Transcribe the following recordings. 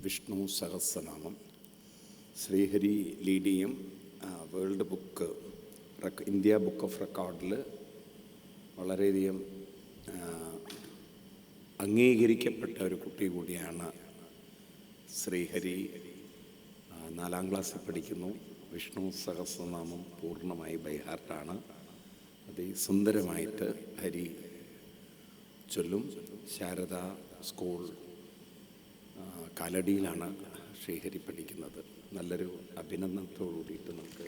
വിഷ്ണു സഹസ്രനാമം. ശ്രീഹരി ലീഡിയും ആ, world book India book of റെക്കോർഡിൽ വളരെയധികം അംഗീകരിക്കപ്പെട്ട ഒരു കുട്ടി കൂടിയാണ് ശ്രീഹരി. നാലാം ക്ലാസ്സിൽ പഠിക്കുന്നു. വിഷ്ണു സഹസ്രനാമം പൂർണമായി ബൈഹാർട്ടാണ് അതിസുന്ദരമായിട്ട് ഹരി ചൊല്ലും. ശാരദ സ്കൂൾ കാലടിയിലാണ് ശ്രീഹരി പഠിക്കുന്നത് നല്ലൊരു അഭിനന്ദനത്തോടു കൂടിയിട്ട് നമുക്ക്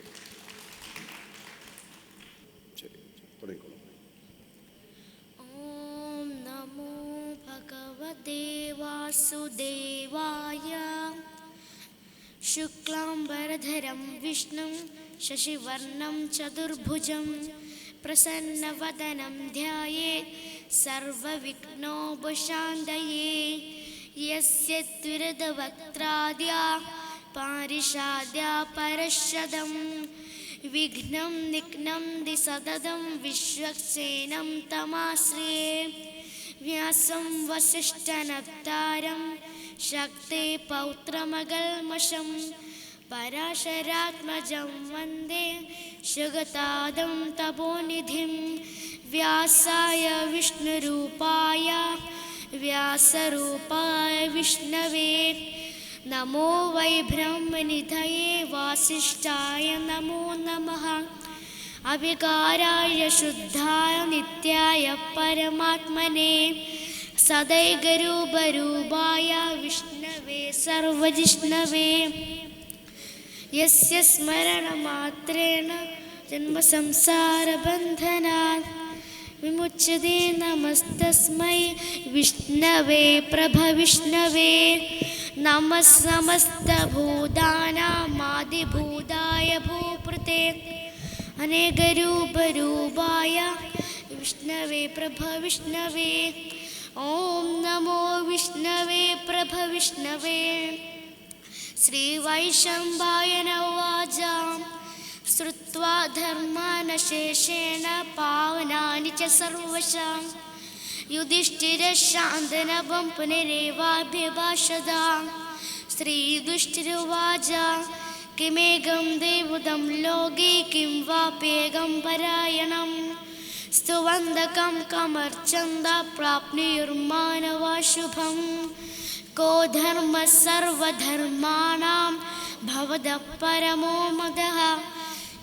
ശരി തുടങ്ങിക്കോളൂ ॐ नमो भगवते वासुदेवाय शुक्लाम्बरधरं विष्णुं शशिवर्णं चतुर्भुजं प्रसन्नवदनं ध्यायेत् सर्वविघ्नोपशान्तये यस्य त्विरदवक्त्राद्या पारिषाद्या परशदम् विघ्नं निघ्नं दि सततं विश्वक्सेनं तमाश्रये व्यासं वसिष्ठनप्तारं शक्ते पौत्रमगल्मषं पराशरात्मजं वन्दे सुगतादं तपोनिधिं व्यासाय विष्णुरूपाय व्यासरूपाय विष्णवे। नमो वै ब्रह्मनिधये वासिष्ठाय नमो नमः। अविकाराय शुद्धाय नित्याय परमात्मने। सदैगरूपरूपाय विष्णवे सर्वजिष्णवे। यस्य स्मरणमात्रेण जन्मसंसारबन्धनात् विमुच्यते नमस्तस्मै विष्णवे प्रभविष्णवे। नमः समस्तभूतानामादिभूताय भूपृते। अनेकरूपरूपाय विष्णवे प्रभविष्णवे। ॐ नमो विष्णवे प्रभविष्णवे। श्रीवैशम्भाय नवाच श्रुत्वा धर्मानशेषेण पावनानि च सर्वशां। युधिष्ठिरशान्तनवं पुनरेवाभ्यभाषदा। श्रीयुधिष्ठिरुवाच किमेकं देवदं लोके किं वाप्येकं परायणं स्तुवन्दकं कमर्चन्द प्राप्नुयुर्मानवा शुभं को धर्मः सर्वधर्माणां भवदः परमो मदः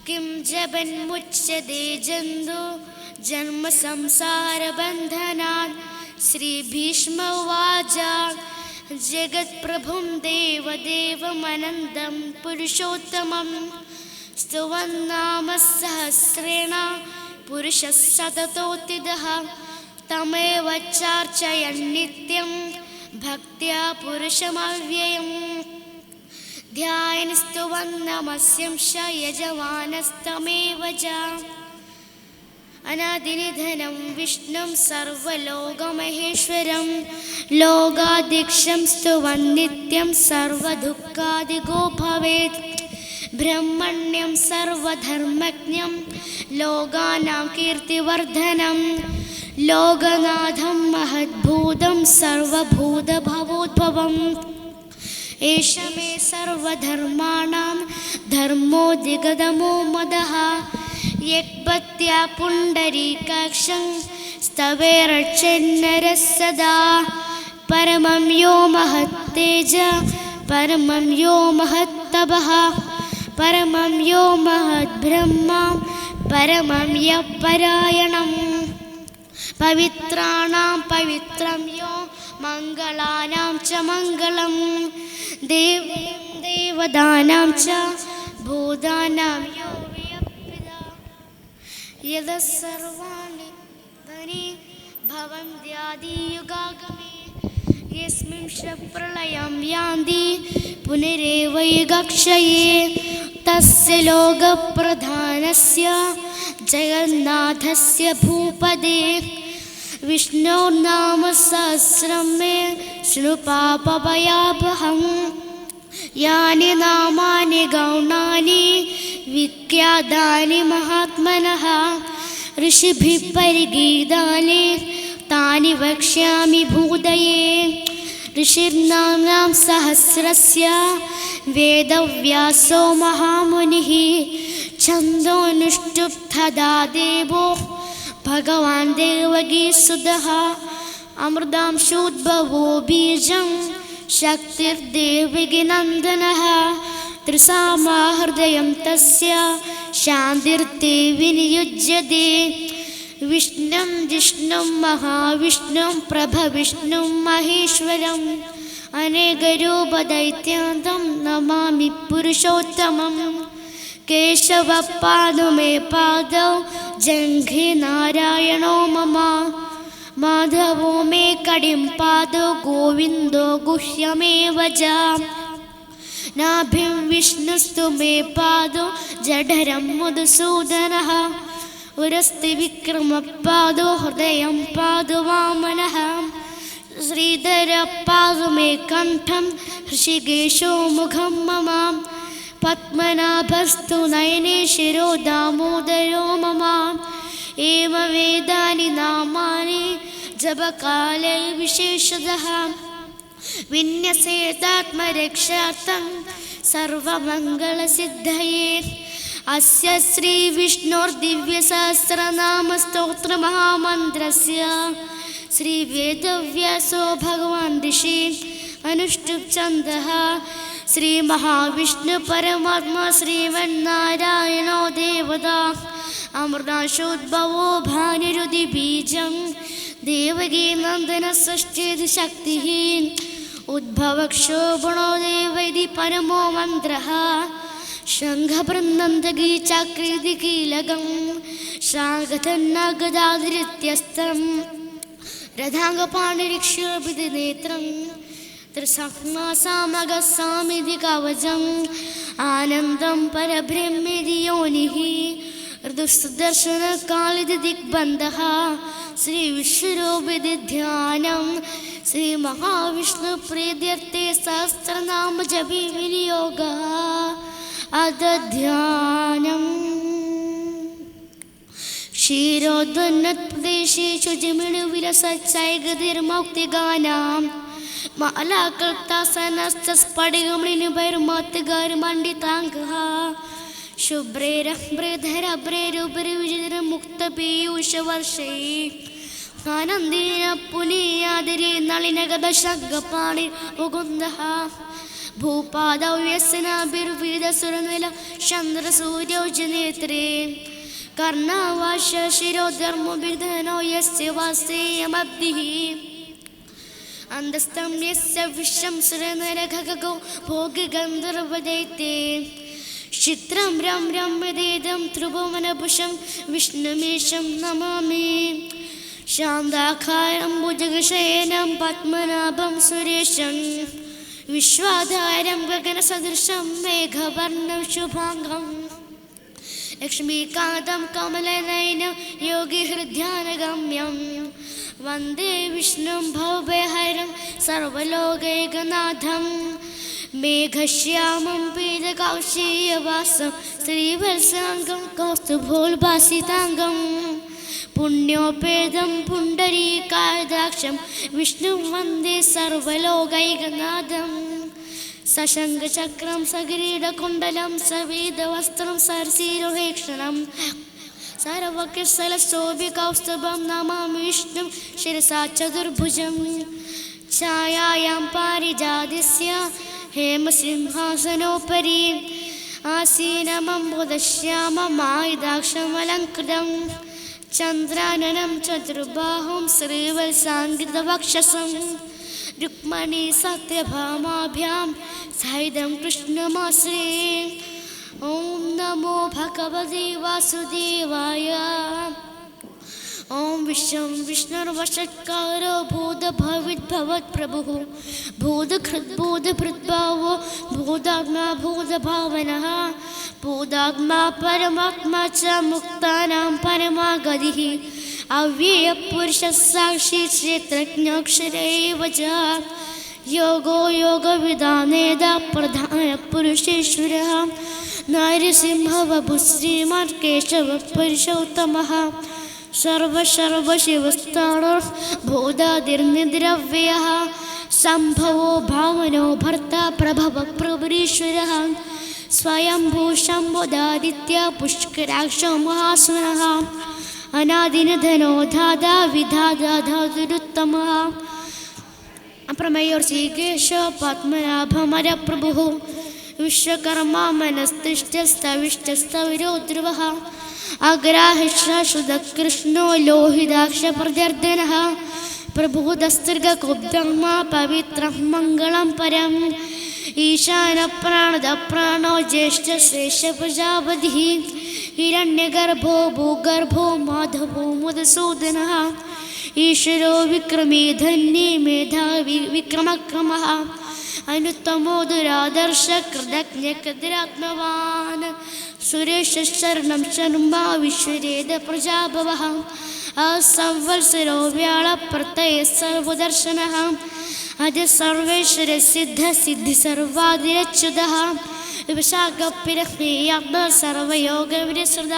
किं जपन्मुच्यते जन्तु? जन्मसंसारबन्धनात् श्रीभीष्म उवाच। जगत्प्रभुं देवदेवमनन्दं पुरुषोत्तमं। स्तुवन्नाम सहस्रेण पुरुषः सततोत्थितः। तमेव चार्चयन् नित्यं भक्त्या पुरुषमव्ययम् ध्यायनस्तुवन्नमस्यं श यजमानस्तमेव च। अनादिनिधनं विष्णुं सर्वलोकमहेश्वरं। लोकाध्यक्षं स्तुवन्नित्यं सर्वदुःखादिगो भवेत् ब्रह्मण्यं सर्वधर्मज्ञं। लोकानां कीर्तिवर्धनं। लोकनाथं महद्भूतं सर्वभूतभवोद्भवम् एष मे सर्वधर्माणां धर्मो दिगदमो मदः। यक्पत्या पुण्डरीकाक्षं स्तवेरक्षन्नरः सदा। परमं यो महत्तेज परमं यो महत्तपः। परमं यो महद्ब्रह्मा परमं यः परायणम् पवित्राणां पवित्रं यो മംഗളാനാം ച മംഗളം. ദേവീം ദേവതാനാം ച ഭൂതാനാം യദസർവാണി ധനി ഭവന്ത്യാദിയുഗാഗമേ. യസ്മിൻ പ്രളയം യാന്തി പുനരേവയുഗക്ഷയേ തസ്യ ലോകപ്രധാനസ്യ ജഗന്നാഥസ്യ ഭൂപദേ जगन्नाथस्य भूपदे सहस्रं मे शृणु पापभयापहम् यानि नामानि गौणानि, विख्यातानि महात्मनः। ऋषिभिः परिगीतानि, तानि वक्ष्यामि भूतये। ऋषिर्नाम्नां सहस्रस्य वेदव्यासो महामुनिः। छन्दोनुष्टुप्तदा देवो भगवान् देवगीसुतः अमृतांशोद्भवो बीजं। शक्तिर्देवगिनन्दनः त्रिसामाहृदयं तस्य। शान्तिर्ते विनियुज्यते। विष्णुं जिष्णुं महाविष्णुं प्रभविष्णुं महेश्वरम्। अनेकरूपदैत्यान्तं नमामि पुरुषोत्तमम् കേശവപ്പാദുമേ പാദ. ജംഘി നാരായണോ മമ. മാധവോ മേ കടിം പാദ ഗോവിന്ദോ ഗുഹ്യമേ വജ നാഭ്യം വിഷ്ണുസ്തു മേ പാദ ജഠരം മധുസൂദന ഉരസ്തി വിക്രമ പാദ ഹൃദയം പാദ വാമന. ശ്രീധര പാദ മേ കണ്ഠം ഋഷികേശോ മുഖം മമാം. पद्मनाभस्तु नयने शिरो दामोदरो मम। एव वेदानि नामानि जपकाले विशेषतः। विन्यसेतात्मरक्षार्थं सर्वमङ्गलसिद्धये। अस्य श्रीविष्णोर्दिव्यसहस्रनामस्तोत्रमहामन्त्रस्य। श्रीवेदव्यासो भगवान् ऋषि अनुष्टुप्छन्दः ശ്രീ മഹാവിഷ്ണു പരമാത്മാ ശ്രീവൻ നാരായണോ ദേവത. അമൃതാശോദ്ഭവോ ഭാനുരുതി ബീജം. ദേവകീ നന്ദന സൃഷ്ടിത് ശക്തിഹീൻ. ഉദ്ഭവക്ഷോഭണോ ദേവതി പരമോ മന്ത്ര ശംഖബൃന്ദന്തകീ ചക്രീതി കീലകം. ശാഖതന്നാഗതാതിരിത്യസ്തം രഥാംഗപാണിരിക്ഷോഭിത നേത്രം. त्रिसह्मासामघ सामिधि कवचम् आनन्दं परब्रह्मिति योनिः परब्रह्मेधियोनिः ऋदुसदर्शनकालिदिग्बन्धः श्रीविश्वरूपिति ध्यानं। श्रीमहाविष्णुप्रेद्यर्थे शास्त्रनामज विनियोगः अध ध्यानम् क्षीरोदोन्नप्रदेशे शुचिमिळुविरसच्चैगतिर्मौक्तिगानाम् മാലാക്കൾ തസനസ്തസ്പടികമളിന് പെരുമാത്തുകാരും വണ്ടി താങ്കുക ശുഭ്രേരഹ്രേധരഭ്രേരുപരിവിചിതരം മുക്ത പീയൂഷവർഷേ ആനന്ദീന പുനീയാതിരി നളിനഗത ശിരോധർമ്മ യസ്യ വാസേയമബ്ദിഹി അന്തസ്തം യസ്യ വിശ്വം സുരനരഘഗോ ഭോഗഗന്ധർവദൈത്യേ ചിത്രം രം രം വേദം ത്രിഭുവനഭുഷം വിഷ്ണുമേഷം നമാമി. ശാന്താഖാരം ഭുജഗശയനം പത്മനാഭം സുരേശം. വിശ്വാധാരം ഗഗനസദൃശം മേഘവർണം ശുഭാംഗം. ലക്ഷ്മീകാന്തം കമലനയനം യോഗിഹൃദ്യാനഗമ്യം വന്ദേ വിഷ്ണും ഭവഭയഹരം സർവലോകൈകനാഥം. മേഘശ്യാമം പീതകൗശീയവാസം ശ്രീവത്സാംഗം കൗസ്തുഭോൽഭാസിതാംഗം. പുണ്യോപേതം പുണ്ടരീകാദാക്ഷം വിഷ്ണു വന്ദേ സർവലോകൈകനാഥം. സശങ്കചക്രം സകിരീടകുണ്ടലം സവേദവസ്ത്രം സർസീരോഹേക്ഷണം സർവകൃസലശോഭികൗസ്തുഭം നമാമി വിഷ്ണു ശിരസാ ചതുർഭുജം ഛായായാം പാരിജാതിസ്യ ഹേമസിംഹാസനോപരി ആസീനമംബുദശ്യാമമായുധാക്ഷമലങ്കൃതം ചന്ദ്രാനനം ചതുർബാഹും ശ്രീവത്സാങ്കിതവക്ഷസം രുക്മണി സത്യഭാമാഭ്യാം സഹിതം കൃഷ്ണമാശ്രേ ॐ नमो भगवते वासुदेवाय। ॐ विश्वं विष्णुर्वषत्कार भूत भविद्भवत्प्रभुः भूत हृद्बुधकृद्भावो भूतात्मा भूतभावनः बोधात्मा परमात्मा च मुक्तानां परमागदिः अव्ययपुरुषः साक्षी क्षेत्रज्ञाक्षरैव च। योगो योगविधानेदा प्रधानपुरुषेश्वरः। नारिसिंहवभुश्रीमान् केशवपरिषोत्तमः सर्वशर्वशिवस्ताणोः भूदादिर्निद्रव्ययः। सम्भवो भावनो भर्ता प्रभवप्रभुरीश्वरः। स्वयम्भूशम्भुदादित्य पुष्कराक्षो महासुनः। अनादिनधनो धादा विधादा धातुरुत्तमः। प्रमेयोर्षिकेश पद्मनाभमरप्रभुः। विश्वकर्मा मनस्तिष्ठस्तविष्टस्तविरो ध्रुवः अग्राहिषुदकृष्णो लोहिदाक्षप्रदर्दनः प्रभुदस्तिर्गकुब्धर्मा पवित्रं मङ्गलं परम् ईशानप्राणदप्राणो ज्येष्ठश्रेष्ठप्रजापतिः हिरण्यगर्भो भूगर्भो माधवो मधुसूदनः ईश्वरो विक्रमे धन्ये അനുത്തമോദുരാദർശ കൃതജ്ഞ സുരേഷ ശരണം ശർമ്മാ വിശ്വരേത പ്രജാഭവ അസംവത്സരോ വ്യാളപ്രത്യ സർവദർശന അജ സർവേശ്വര സിദ്ധ സിദ്ധി സർവാതിരച്യുത വിശാഖപ്പിരഹ്നേയാത്മ സർവയോഗവിരസൃത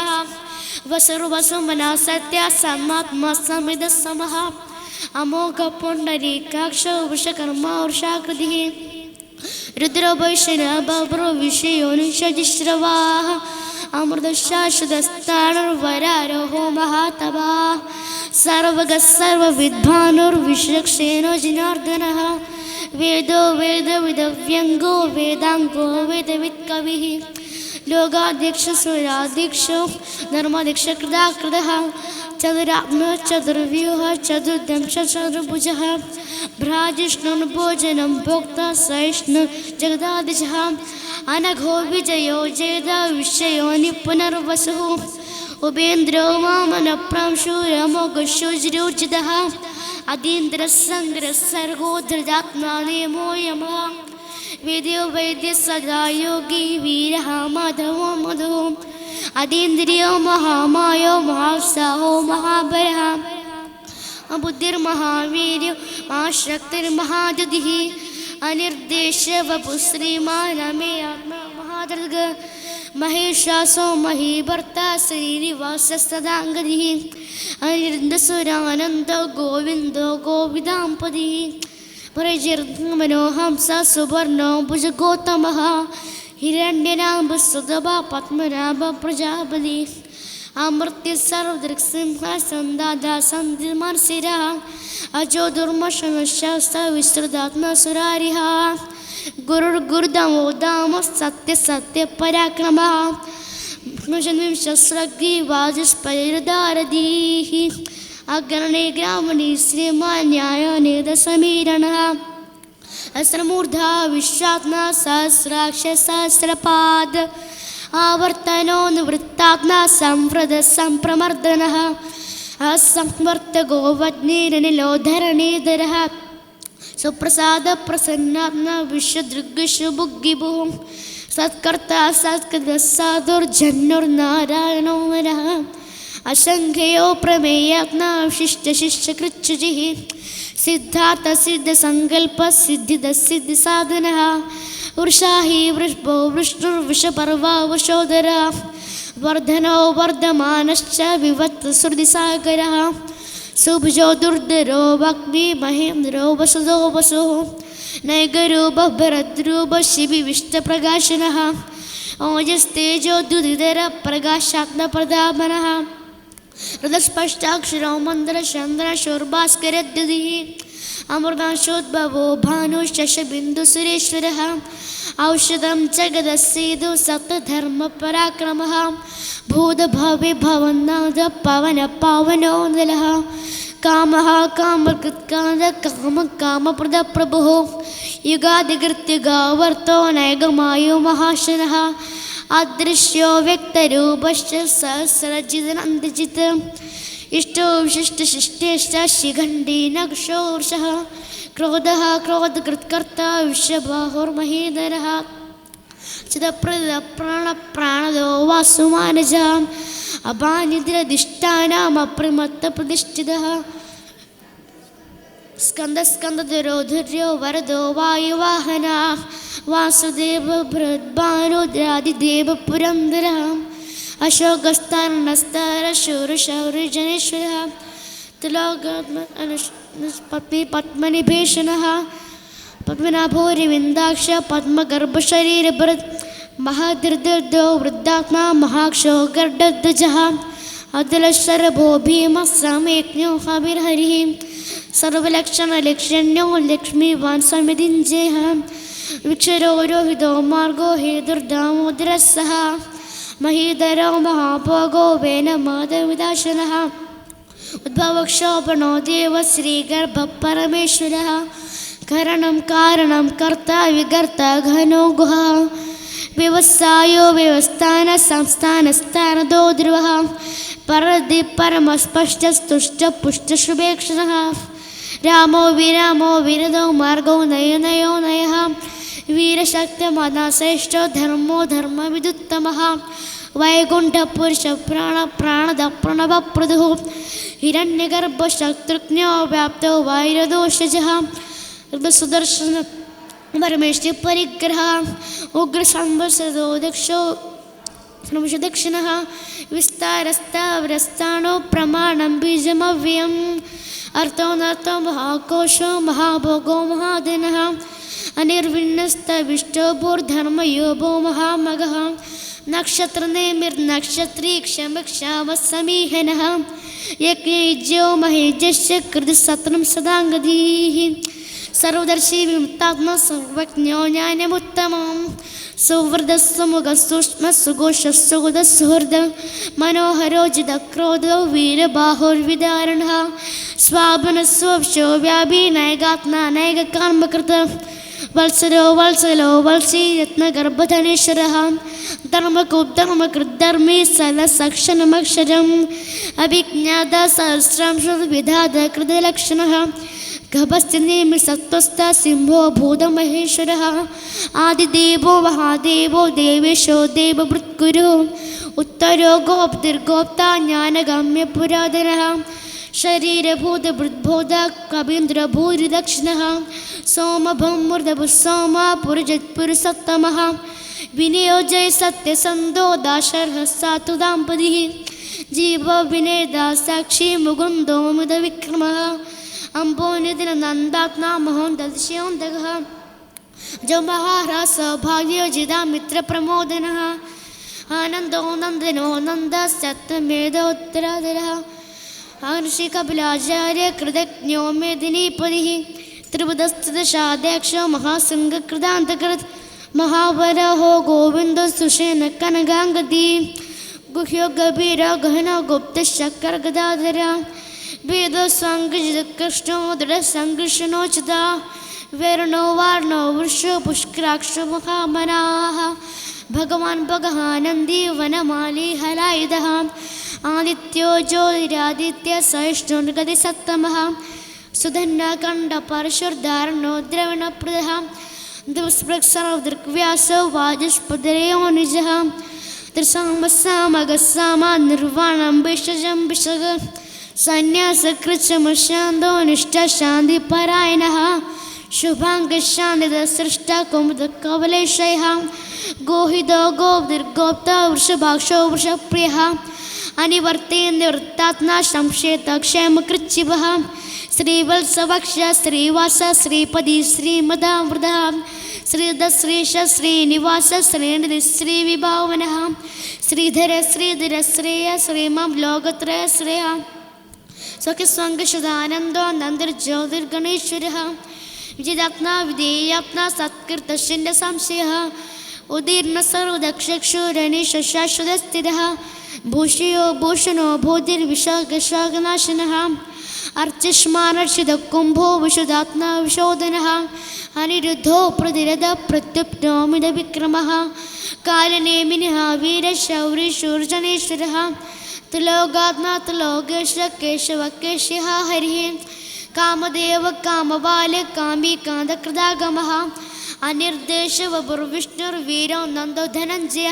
വസുർവസുമന സത്യ സമാത്മ സമിത സമഹ അമോഘ പുണ്ടരീകാക്ഷ വൃഷകർമ്മ വൃഷാകൃതി विषयोनिषजिश्रवाः अमृतशाश्वतस्थाणुर्वरारोहो महातवा सर्वगः सर्वविद्वानुर्विश्वक्षेणो जनार्दनः वेदो वेदविदव्यङ्गो वेदाङ्गो वेदवित्कविः लोगाध्यक्षसुराध्यक्षो धर्माध्यक्षकृदाकृतः चतुरात्म चतुर्व्यूह चतुर्दंश चतुर्भुजः भ्राजिष्णुर्भोजनं भोक्ता सहिष्णु जगदादिशः अनघो विजयो जेद विषयो निपुनर्वसुः उपेन्द्रो वामनप्रांशूरमोघशुजिरोचितः अतीन्द्रसङ्ग्रः सर्गो धृतात्मा नेमो यमः वेद्यो वैद्य सदा योगी वीरः माधवो मधु അതീന്ദ്രിയോ മഹാമായോ മഹാസാഹോ മഹാബലഹാം. ബുദ്ധിർ മഹാവീര്യോ മഹാശക്തിർ മഹാജുതി അനിർദ്ദേശ വപുശ്രീമാനമേ ആത്മാ മഹാദൃഗ മഹേഷാസോ മഹീഭർത്ത ശ്രീനിവാസ സദാംഗതി അനിരുദ്ധസുരാനന്ദ ഗോവിന്ദോ ഗോവിദാംപതി പ്രജീർണ മനോഹംസ സുവർണോ ഭുജഗോത്തമ पद्मनाभ प्रजापति अमृत्य सर्वदृक्सिंह सन्दादा सन्धिमर्षिरः अजो दुर्मशमश्च विस्तृतात्मसुरारिः गुरुर्गुरुदमो दाम सत्य सत्य पराक्रमः वाचस्पैर्दारधीः अग्रणे ग्रामणि സഹസ്രമൂർധ വിശ്വാത്മ സഹസ്രാക്ഷ സഹസ്രപാദ ആവർത്തനോ നിവൃത്താത്മ സംവൃത സംപ്രമർദ്ദന അസംവർത്ത ഗോവജ്ഞീരനിലോധരണീധര സുപ്രസാദ പ്രസന്നാത്മ വിശ്വദൃഗ്ശുഭുഗിഭുവും സത്കർത്ത സത്കൃത സാധുർജന്നുർ നാരായണോ നരഹം प्रमेयात्मा शिष्टशिष्यकृच्छुजिः सिद्धार्थसिद्धसङ्कल्पसिद्धिदसिद्धिसाधनः। वृषा हि वृषभो वृष्णुर्वृषपर्वा वशोदरः वर्धनो वर्धमानश्च विवत्सृतिसागरः शुभजो दुर्धरो भक्ति महेन्द्रो वसुदो वसुः। नैगरूपभरद्रूपशिबिविष्टप्रकाशनः ओजस्तेजो दुदिधरप्रकाशात्मप्रदापनः हृदस्पष्टाक्षरो मन्द्रचन्द्रशोर्भास्करद्युदिः अमृतांशोद्भवो भानुशशबिन्दुसुरेश्वरः औषधं जगदस्येदु सप्तधर्मपराक्रमः भूतभवे भवन्नाद पवन पावनो नलः कामः कामकृत्काद कामकामप्रदप्रभुः युगादिकृत्यगावर्तो नैगमायो महाशनः അദൃശ്യോ വ്യക്തരൂപശ്ച സഹസ്രജിതൻ അന്തജിത് ഇഷ്ടോ വിശിഷ്ട ശിഷ്ടേഷ്ട ശിഖണ്ഡീനക്ഷോർഷ ക്രോധ ക്രോധകൃത്കർത്ത വിശ്വബാഹുർമഹീധര ചിതപ്രണപ്രാണദോ വാസുമാനജ. അപാനിതിരധിഷ്ഠാനാമപ്രമത്ത പ്രതിഷ്ഠിത സ്കന്ദസ്കന്ദതുരോധുര്യോ വരദോ വായുവാഹനാ. वरदो वायुवाहना वासुदेव बृहद्भानुद्रादिदेवपुरन्दरः अशोकस्तारणस्तरशूरशौर्यजनेश्वरः तिलोकपत्नी पद्मनिभीषणः പത്മനാഭോരിവിന്ദാക്ഷ പത്മഗർഭശരീരഭൃത് മഹാദൃദോ വൃദ്ധാത്മാ മഹാക്ഷോ ഗർഡധ്വജ അതുലശരഭോ ഭീമ സമയജ്ഞോ ഹവിർഹരി സർവലക്ഷണലക്ഷണ്യോ ലക്ഷ്മീവാൻ സമിതിഞ്ജയ വിക്ഷരോരോഹിതോ മാർഗോ ഹേതുർദാമോദരസഹ മഹീധരോ മഹാഭോഗോ വേന മാധവിദാശന ഉദ്ഭവക്ഷോഭണോ ദേവ ശ്രീഗർഭ പരമേശ്വര കരണം കാരണം കർത്ത വികർത്ത ഘനോ ഗുഹ വ്യവസായോ വ്യവസ്ഥാന സംസ്ഥാനസ്ഥാനതോ ധ്രുവ പരതി പരമസ്പഷ്ടസ്തുഷ്ട പുഷ്ടശുഭേക്ഷണ രാമോ വിരാമോ വിരതോ वीरशक्त मदष धर्मो धर्मविदुत्तमः। वैकुण्ठपुरुषप्राणप्राणदप्रणवप्रदुः। हिरण्यगर्भशत्रुघ्नो व्याप्त वैरदोषजः सुदर्शन परमेष्टिपरिग्रहः उग्रसंवसदो दक्षो दक्षिण विस्तारस्ताव्रस्ताणो प्रमाण बीजमव्ययम्। अर्थो नर्थ महाकोशो महाभोगो महादिनः अनिर्विन्नस्त विष्टोपूर्धर्म योभो महामग नक्षत्र नेमिर्नक्षत्री क्षम क्षाम समीहन यज्ञो यज्ञैज्यो कृत सत्र सदाङ्गधीः। सर्वदर्शी विमुक्तात्मा सर्वज्ञो ज्ञानमुत्तम सुवृद सुमुख सुष्म सुघोष सुगुद सुहृद। मनोहरोजित क्रोधो वीर बाहुर्विदारण स्वाभन स्वशो व्यापी नैगात्मा नैग कर्म कृत സർവജ്ഞോ ജ്ഞാനമുത്തമം സുവൃതസ്വമുഖ സൂക്ഷ്മ സുഘോഷ സുഹൃദ സുഹൃദ മനോഹരോജിത ക്രോധോ വീരബാഹുർവിദാരണ സ്വാപന സ്വപ്ശോ വ്യാപി നയകാത്മ നയക കർമ്മകൃത വത്സരോ വത്സലോ വത്സി രത്നഗർഭധനേശ്വര ധർമ്മകുദ്ധർമ്മകൃദ്ധർമ്മി സലസക്ഷണമക്ഷരം അഭിജ്ഞാത സഹസ്രാംശ വിധാത കൃതലക്ഷണ ഗഭസ്ഥിനേമി സത്വസ്ഥ സിംഹോ ഭൂതമഹേശ്വര ആദിദേവോ മഹാദേവോ ദേവേശോ ദേവഭൃത്കുരു ഉത്തരോ ഗോപ്തിർഗോപ്ത ജ്ഞാനഗമ്യ പുരാതന शरीरभूत बृद्भोध कवीन्द्रभूरिदक्षिणः सोमभं मृदभुः सोम पुरुजत्पुरुषोत्तमः विनियोजय सत्यसन्धो दाशर्हः सातु दाम्पतिः जीवो विनेदा साक्षी मुकुन्दोमुदविक्रमः अम्बोनिदिनन्दात्मा महों ददश्योऽन्तकः जो महारासौभाग्योजिता मित्रप्रमोदनः आनन्दो नन्दनो नन्दश्चत्वमेदोत्तरादरः ഹർഷി കപിലാചാര്യ കൃതജ്ഞോ മേദിനീപതി ത്രിപുതസ്ഥിതശാദ്യാക്ഷോ മഹാസംഘകൃതാന്തകൃത് മഹാവരഹോ ഗോവിന്ദോ സുഷേന കനകാംഗതി ഗുഹ്യോ ഗഭീര ഗഹന ഗുപ്തശക്കർ ഗദാധര ഭേദോ സാങ്കൃഷ്ണോ ദൃഢസംഘർഷണോചിത വരുണോ വാർണോ വൃഷോ പുഷ്കരാക്ഷോ മഹാമനാഹ ഭഗവാൻ ഭഗഹാനന്ദി വനമാലി ഹലായുധ ആദിത്യോ ജ്യോതിരാദിത്യ സഹിഷ്ണുർഗതി സത്തമ സുധന്യ കണ്ഠ പരശുർധാരണോ ദ്രവണപ്രദ ദുസ്പൃക്സർവ്യാസോ വാചസ്പുതരയോ നിജ ത്രിസാമസാമഗസാമ നിർവാണം ഭിഷജം ഭിഷക. സന്യാസകൃച്ചമശാന്തോ നിഷ്ഠാശാന്തിപരായണ ശുഭാംഗശാന്തിത സൃഷ്ട കുമുദ കവലേശയ ഗോഹിതോ ഗോപ്തിർഗോപ്ത വൃഷഭാക്ഷോ വൃഷപ്രിയ അനിവർത്തേന്ദ്രവൃത്താത്മാ സംശയതക്ഷേമ ക്ഷേമകൃച്ചിവ ശ്രീവത്സവക്ഷ ശ്രീവാസ ശ്രീപതി ശ്രീമദാമൃത. ശ്രീധ ശ്രീശ ശ്രീനിവാസ ശ്രീനിധി ശ്രീവിഭാവന ശ്രീധര ശ്രീധര ശ്രേയ ശ്രീമാം ലോകത്രയ ശ്രേയ. സ്വഖ്യസ്വങ്കശുധാനന്ദോ നന്ദർജ്യോതിർഗണേശ്വര വിജിതാത്മാ വിധേയാത്മാ സത്കൃതശിന്റെ സംശയ ഉദീർണ സർവദക്ഷക്ഷുരണീശാശ്വതസ്ഥിര ഭൂഷയോ ഭൂഷണോ ഭൂതിർ വിശാഖശാഖനാശന അർച്ചഷ്മാനർഷിത കുംഭോ വിശുദാത്മാവിശോധന അനിരുദ്ധോ പ്രതിരഥ പ്രത്യുപ്നോമിത വിക്രമ കാലനേമിന വീരശൗരിശൂർജനേശ്വര ത്രിലോകാത്നാഥ കേശവ കേശ്യ ഹരി കാമദേവ കാമബാല കാമി കാന്തകൃതാഗമ അനിർദ്ദേശവപുർവിഷ്ണുർവീരോ നന്ദോ ധനഞ്ജയ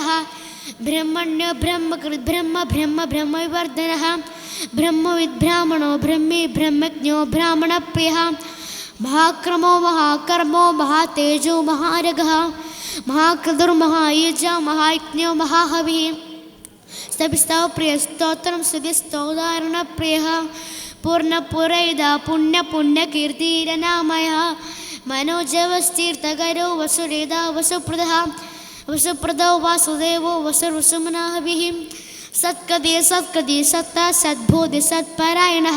ബ്രഹ്മണ്യോ ബ്രഹ്മകൃത് ബ്രഹ്മ ബ്രഹ്മ ബ്രഹ്മവിവർദ്ധന ബ്രഹ്മവിദ് ബ്രാഹ്മണോ ബ്രഹ്മി ബ്രഹ്മജ്ഞോ ബ്രാഹ്മണപ്രിയ മഹാക്രമോ മഹാകർമ്മോ മഹാതേജോ മഹാരഗ മഹാകൃതുർമഹായുജ മഹാജ്ഞോ മഹാഹവി. സഭിസ്തവപ്രിയ സ്തോത്രം സ്തുതി സ്തോദാരണ ശ്രുതി സ്തോതാരണപ്രിയ പുണ്യ പുണ്യകീർത്തിരനാമയ മനോജവസ്തീർത്ഥകരോ വസുരേത വസുപ്രദ. വസുപ്രദോ വാസുദേവോ വസുർവസുമനാഹവിः സത്കതി സത്കതി സത്ത സദ്ബോധി സത്പരായണ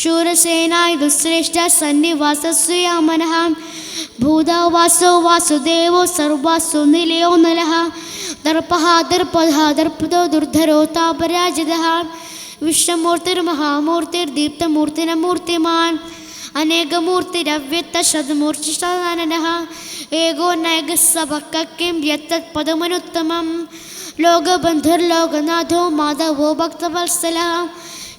ശൂരസേനായ ദുശ്രേഷ്ഠ സന്നിവാസസ്വയാമനഃ ഭൂതാവാസോ വാസുദേവോ സർവാസു നിലയോ നല ദർപ്പഃ ദർപ്പദഃ ദർപ്പദോ ദുർധരോ താപരാജിതഃ വിശ്വമൂർത്തിർമഹാമൂർത്തിർദീപ്തമൂർത്തിനമൂർത്തിമാൻ അനേകമൂർത്തിരവ്യക്ത ശതമൂർച്ചിഷ്ടാനനഃ ഏകോ നൈകസ്സഭക്കിം യത്തത് പദമനുത്തമം ലോകബന്ധുർലോകനാഥോ മാധവോ ഭക്തവത്സല.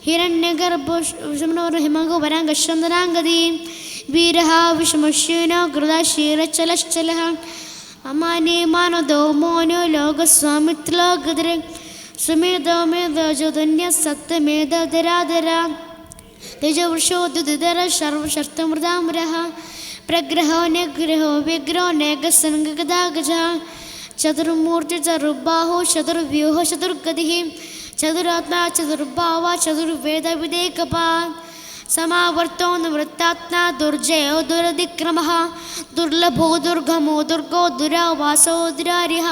ഹിരണ്യഗർഭഹിമഗുവരാംഗശന്തനാംഗതി വീരः വിഷമശ്യൂനോ ഗൃതശീരചലശ്ചലः അമാനേ മാനദോ മോനോ ലോകസ്വാമിത്ലോകദൃ സുമേധോ മേധോജോധന്യ സത്യമേധധരാധര തേജവൃഷോദുദര സർവശർത്തമൃതാമരः तेजवृषो दुदर सर्वशर्तमृदामरः प्रग्रहो निग्रहो विग्रहो नैगसङ्गदागजः चतुर्मूर्तिचतुर्बाहो चतुर्व्यूहो चतुर्गतिः, चतुरात्मा चतुर्भावा चतुर्वेदविदेकपा, समावर्तो निवृत्तात्मा दुर्जयो दुरधिक्रमः दुर्लभो दुर्गमो दुर्गो दुरावासो दुरारिः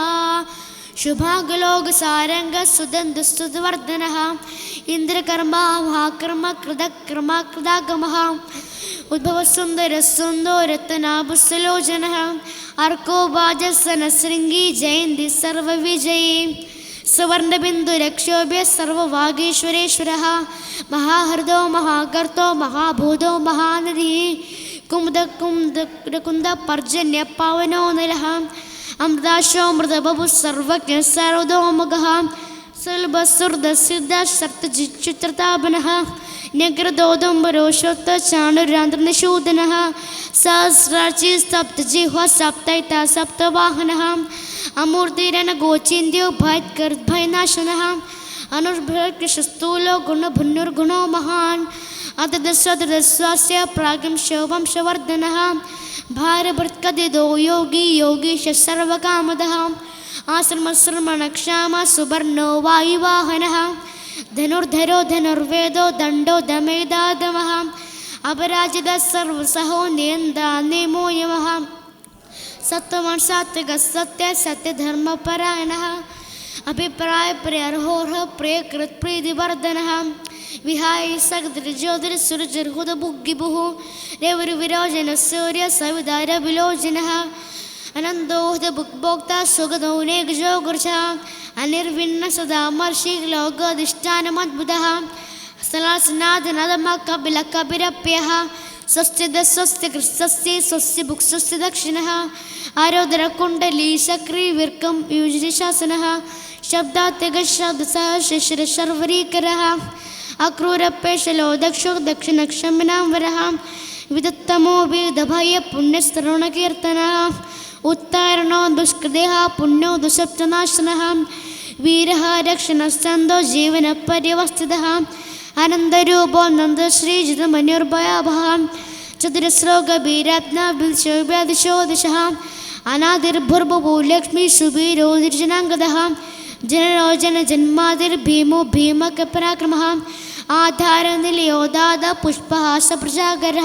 ശുഭാഗലോകസാരംഗ സുതന്തുസ്തുതവർദ്ധന ഇന്ദ്രകർമാഹാകർമ്മ കൃതകർമാകൃതാഗമ ഉദ്ഭവസുന്ദരസുന്ദോരത്തനാഭുസലോചന അർക്കോപാജസനശൃംഗി ജയന്തി സർവവിജയേ. സുവർണബിന്ദുരക്ഷോഭ്യ സർവവാഗീശ്വരേശ്വര മഹാഹൃദോ മഹാകർത്തോ മഹാഭൂതോ മഹാനദീ. കുമുദ കുന്ദ കുന്ദ പർജന്യ പാവനോ നിലഹ അമൃതാശോമൃതബു സർവജ്ഞ സർവതോമുഖ സിദ്ധർത്തജിച്ചുത്രതാപനഃ ന്യഗ്രദോദംബരോഷോത്തചാണുരാന്ത്രനിഷൂദനഃ സഹസ്രാർച്ചി സപ്തജിഹ്വ സപ്തൈത സപ്തവാഹനഃ അമൂർത്തിരണഗോചിന്യോ ഭയത്കർഭയനാശനഃ അനുർഭൃകൃഷസ്ഥൂലോ ഗുണഭുന്നുർഗുണോ മഹാൻ अतदस्वतदस्वास्य प्रागं शोभंशवर्धनः भारभृत्कदिदो योगी योगीश सर्वकामदः आश्रमश्रमणक्षाम सुवर्णो वायुवाहनः धनुर्धरो धनुर्वेदो दण्डो दमेदादमः अपराजितः सर्वसहो नेन्दा नेमो यमः सत्वं सात्विकः सत्य सत्यधर्मपरायणः بهاي الجودر السرجر هدى بقبه ريور وراجن السوريا سودارا بلوجنها അനന്തോഹ ബുക്ബോക്ത സുഗതൗനേകജോകുർച്ച അനിർവിന്ന സദാ മർഷിക ലോകോദിഷ്ഠാനമദ്ഭുത സലാസനാഥനദമകബില കബിരപ്യഹ സ്വസ്ഥിത സ്വസ്തി കൃസ്തസ്തി സ്വസ്തി ഭുക്സ്വസ്തി ദക്ഷിണ. ആരോദര കുണ്ടലി സക്രി വിർക്കം യുജി ശാസന. ശബ്ദാത്മക ശബ്ദ ശിശിര ശർവരീകര. अक्रूरपेशलो दक्षो दक्षिणक्षमिनां वरः विदत्तमो वेदभयपुण्यस्तरुणकीर्तनः उत्तारणो दुष्कृदेः पुण्यो दुःसप्तनाशनः वीरः रक्षणस्कन्दो जीवनपर्यवस्थितः आनन्दरूपो नन्दश्रीजितमन्युर्भयाभः चतुरस्रोगभीरत्नविशोभ्यादिशो दिशः अनादिर्भुर्भुवो लक्ष्मीशुभीरोदिर्जनाङ्गदः जनरो जनजन्मादिर्भीमो भीमकपराक्रमः ആധാരനിലയോദാത പുഷ്പഹാസ പ്രജാഗര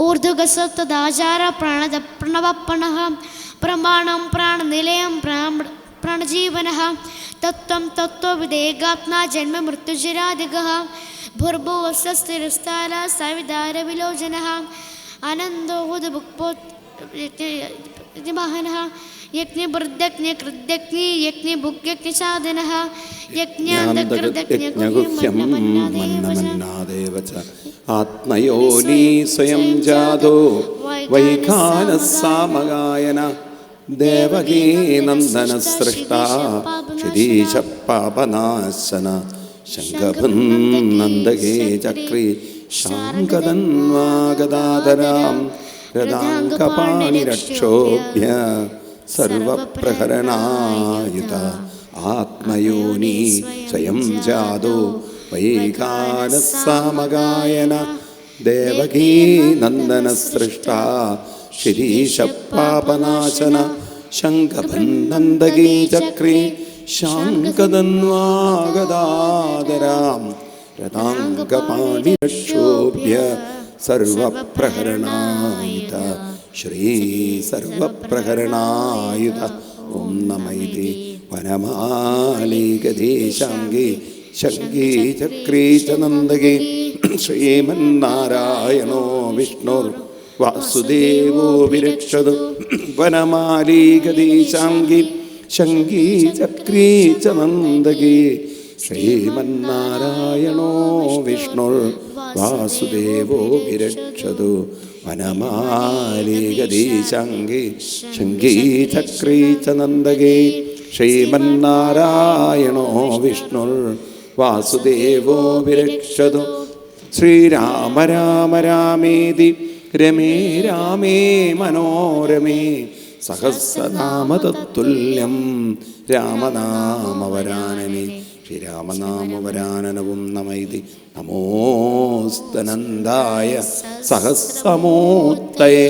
ഊർധ്വഗസ്വത്വദാചാര പ്രണത പ്രണവപ്പണ പ്രമാണം പ്രാണനിലയം പ്രണജീവന തത്വം തത്വവിദേകാത്മാ ജന്മ മൃത്യുജരാധിക ഭുർഭുവസ്ഥിരസ്ഥാന സവിധാരവിലോചന അനന്തോ ഹുദ് ഭുക്പോ യജ്ഞവൃദ്ധജ്ഞകൃതജ്ഞ യജ്ഞഭുഗ്യജ്ഞസാധനഃ ആത്മയോനീ സ്വയം ജാതോ വൈഖാനസാമകായന ദേവകീ നന്ദന സൃഷ്ട ക്ഷിരീശ പാപനാശന ശംഖഭം നന്ദകേ ചക്രീ ശാങ്കതന്വാഗതാതരാം രക്ഷോഭ്യ സർവപ്രഹരണായുധ ആത്മയോനി സ്വയം ജാതോ വൈകാനസാമഗായന ദേവകീ നന്ദന സൃഷ്ട ശിരീശ പാപനാശന ശങ്കഭന്നന്ദകീ ചക്രി ശാങ്കതന്വാഗദാതരാം രഥാങ്കപാണിരക്ഷോഭ്യ സർവപ്രഹരണായുധ ശ്രീ സർവപ്രഹരണായുധ ഓം നമൈതി വനമാലികദേശാംഗി ശങ്കീ ചക്രീ ശ്രീമന്നാരായണോ വിഷ്ണുർ. വാസുദേവോ വിരക്ഷതു. വനമാലികദേശാംഗി ശങ്കീ ചക്രീ ച ശ്രീമന്നാരായണോ വിഷ്ണുർ. വാസുദേവോ വിരക്ഷതു. വനമാലികദേശാംഗി ശങ്കീ ചക്രീ ച ശ്രീമന്നാരായണോ വിഷ്ണുർ വാസുദേവോ വിരക്ഷതു. ശ്രീരാമ രാമ രാമേതി രമേ രാമേ മനോരമേ സഹസ്രനാമതത്തുല്യം രാമനാമവരാനനെ. ശ്രീരാമനാമവരാനനവും നമൈതി. നമോസ്തനന്ദായ സഹസ്രമൂർത്തയേ.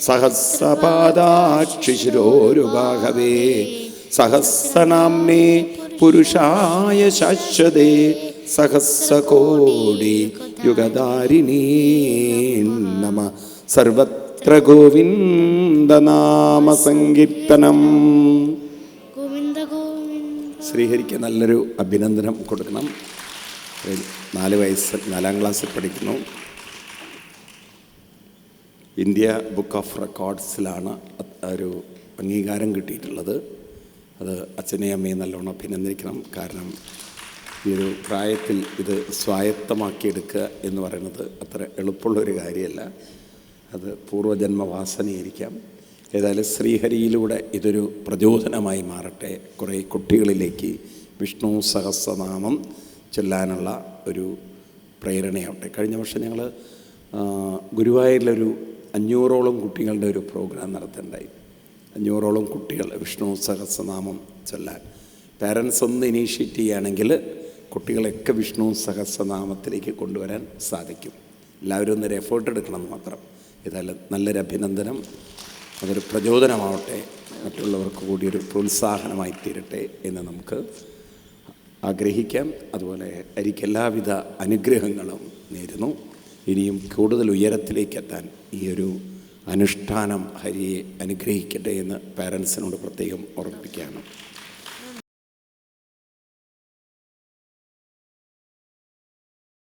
സഹസ്രപാദാക്ഷിശിരോരുബാഹവേ സഹസ്രനാംനേ പുരുഷായ ശാശ്വതേ. സഹസ്രകോടി യുഗധാരിണീ നമ. സർവത്ര ഗോവിന്ദനാമസങ്കീർത്തനം ഗോവിന്ദ ഗോവിന്ദ ശ്രീഹരിക്ക് നല്ലൊരു അഭിനന്ദനം കൊടുക്കണം. നാല് വയസ്സ് നാലാം ക്ലാസ്സിൽ പഠിക്കുന്നു. ഇന്ത്യ ബുക്ക് ഓഫ് റെക്കോർഡ്സിലാണ് ഒരു അംഗീകാരം കിട്ടിയിട്ടുള്ളത്. അത് അച്ഛനെയും അമ്മയെ നല്ലോണം അഭിനന്ദിക്കണം. കാരണം ഈ ഒരു പ്രായത്തിൽ ഇത് സ്വായത്തമാക്കിയെടുക്കുക എന്ന് പറയുന്നത് അത്ര എളുപ്പമുള്ളൊരു കാര്യമല്ല. അത് പൂർവജന്മവാസനയായിരിക്കാം. ഏതായാലും ശ്രീഹരിയിലൂടെ ഇതൊരു പ്രചോദനമായി മാറട്ടെ. കുറേ കുട്ടികളിലേക്ക് വിഷ്ണു സഹസ്രനാമം ചൊല്ലാനുള്ള ഒരു പ്രേരണയാവട്ടെ കഴിഞ്ഞ വർഷം ഞങ്ങൾ ഗുരുവായൂരിലൊരു അഞ്ഞൂറോളം കുട്ടികളുടെ ഒരു പ്രോഗ്രാം നടത്തുന്നുണ്ടായി അഞ്ഞൂറോളം കുട്ടികൾ വിഷ്ണു സഹസ്രനാമം ചൊല്ലാൻ. പാരൻസ് ഒന്ന് ഇനീഷ്യേറ്റ് ചെയ്യുകയാണെങ്കിൽ കുട്ടികളെയൊക്കെ വിഷ്ണു സഹസ്രനാമത്തിലേക്ക് കൊണ്ടുവരാൻ സാധിക്കും. എല്ലാവരും ഒന്നൊരു എഫേർട്ട് എടുക്കണം മാത്രം. ഏതായാലും നല്ലൊരു അഭിനന്ദനം. അതൊരു പ്രചോദനമാവട്ടെ മറ്റുള്ളവർക്ക് കൂടി ഒരു പ്രോത്സാഹനമായി തീരട്ടെ എന്ന് നമുക്ക് ആഗ്രഹിക്കാം. അതുപോലെ എനിക്ക് എല്ലാവിധ അനുഗ്രഹങ്ങളും നേരുന്നു. ഇനിയും കൂടുതൽ ഉയരത്തിലേക്കെത്താൻ ഈ ഒരു അനുഷ്ഠാനം ഹരിയെ അനുഗ്രഹിക്കട്ടെ എന്ന് പാരൻസിനോട് പ്രത്യേകം ഓർമ്മിപ്പിക്കുകയാണ്.